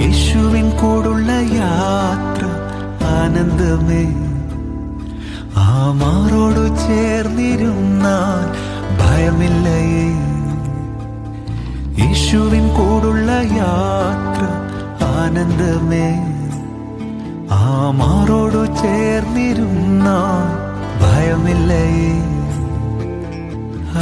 യേശുവിൻ കൂടുള്ള യാത്ര ആനന്ദമേ. ആ മാറോടു ചേർന്നിരുന്നാൽ ഭയമില്ലയേ. യേശുവിൻ കൂടുള്ള യാത്ര ആനന്ദമേ. ആ മാറോടു ചേർന്നിരുന്നാൽ ഭയമില്ലയേ.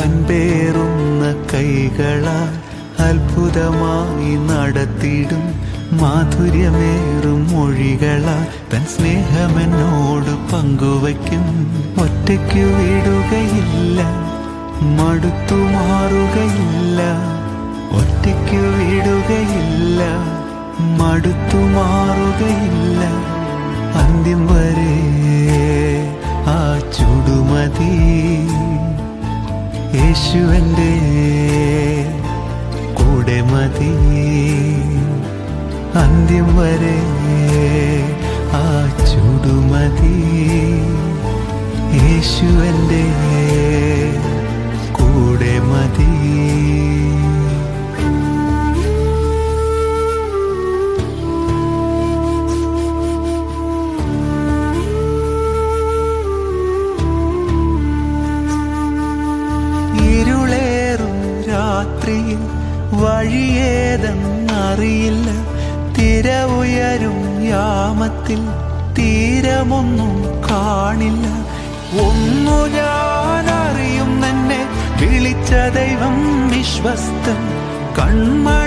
അൻപേറുന്ന കൈകളാൽ അത്ഭുതമായി നടത്തിയിടും മാധുര്യമേറും മൊഴികള തൻ സ്നേഹമെന്നോട് പങ്കുവയ്ക്കും. ഒറ്റയ്ക്കു വിടുകയില്ല മടുത്തു മാറുകയില്ല. ഒറ്റയ്ക്കു വിടുകയില്ല മടുത്തു മാറുകയില്ല. അന്ത്യം വരെ ആ ചുടുമതി യേശുവന്റെ കൂടെ മതി. അന്ത്യം വരെ ആ ചുടുമതി. യേശുവന്റെ കൂടെ മതി. രാത്രിയിൽ വഴിയേതെന്നറിയില്ല. തിര ഉയരും യാമത്തിൽ തീരമൊന്നും കാണില്ല. ഒന്നു ഞാൻ അറിയും തന്നെ വിളിച്ച ദൈവം വിശ്വസ്തൻ. കൺമണി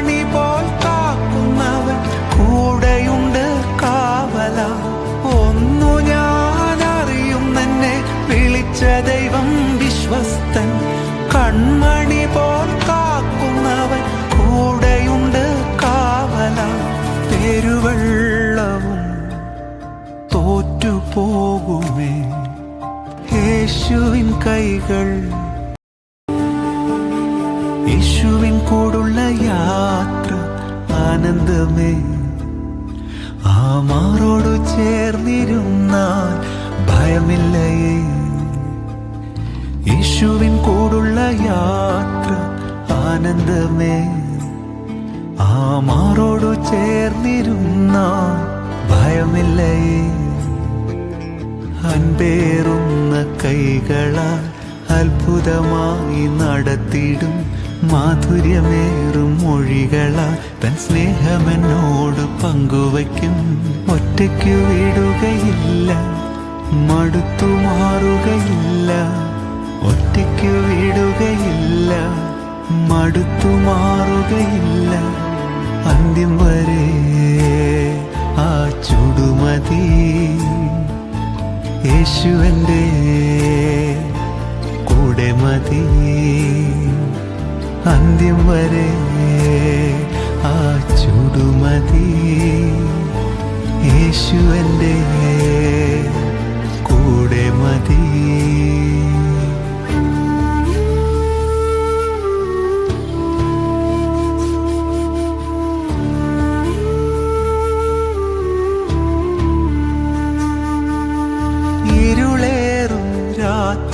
യേശുവിൻ കൈകൾ. യേശുവിൻ കൂടുള്ള യാത്ര ആനന്ദമേ. ആ മാറോടു ചേർന്നിരുന്നാൽ ഭയമില്ലയേ. യേശുവിൻ കൂടുള്ള യാത്ര ആനന്ദമേ. ആ മാറോടു ചേർന്നിരുന്നാൽ ഭയമില്ലയേ. അൻപേറുന്ന കൈകളാൽ അത്ഭുതമായി നടത്തിടും മാധുര്യമേറും മൊഴികളാൽ തൻ സ്നേഹമെന്നോട് പങ്കുവയ്ക്കും. ഒറ്റയ്ക്കു വിടുകയില്ല മടുത്തു മാറുകയില്ല. ഒറ്റയ്ക്ക് വിടുകയില്ല മടുത്തു മാറുകയില്ല. അന്ത്യം വരെ ആ ചുടുമതി യേശുവന്റെ കൂടെ മതി. അന്ത്യം വരെ ആ ചുടുമതി യേശുവന്റെ കൂടെ മതി.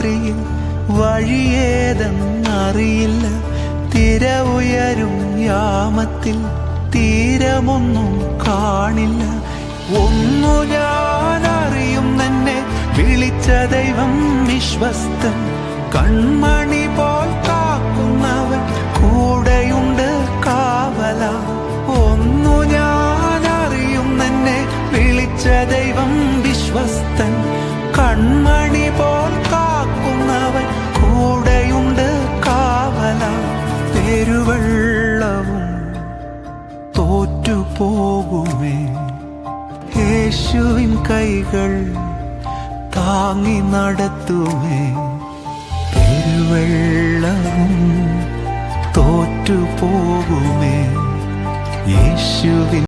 രാത്രിയിൽ വഴിയേതെന്നറിയില്ല. തിര ഉയരും യാമത്തിൽ തീരമൊന്നും കാണില്ല. ഒന്നു ഞാൻ തന്നെ വിളിച്ച ദൈവം വിശ്വസ്തൻ. കൺമണി പോൽ കാക്കുന്നവൻ കൂടെയുണ്ട് കാവല. ഒന്നു ഞാൻ തന്നെ വിളിച്ച ദൈവം വിശ്വസ്തൻ. കൺമണി പോൽ തോറ്റുപോകുമേ യേശുവിൻ കൈകൾ താങ്ങി നടത്തുമേ. പെരുവെള്ളവും തോറ്റുപോകുമേ. യേശുവിൻ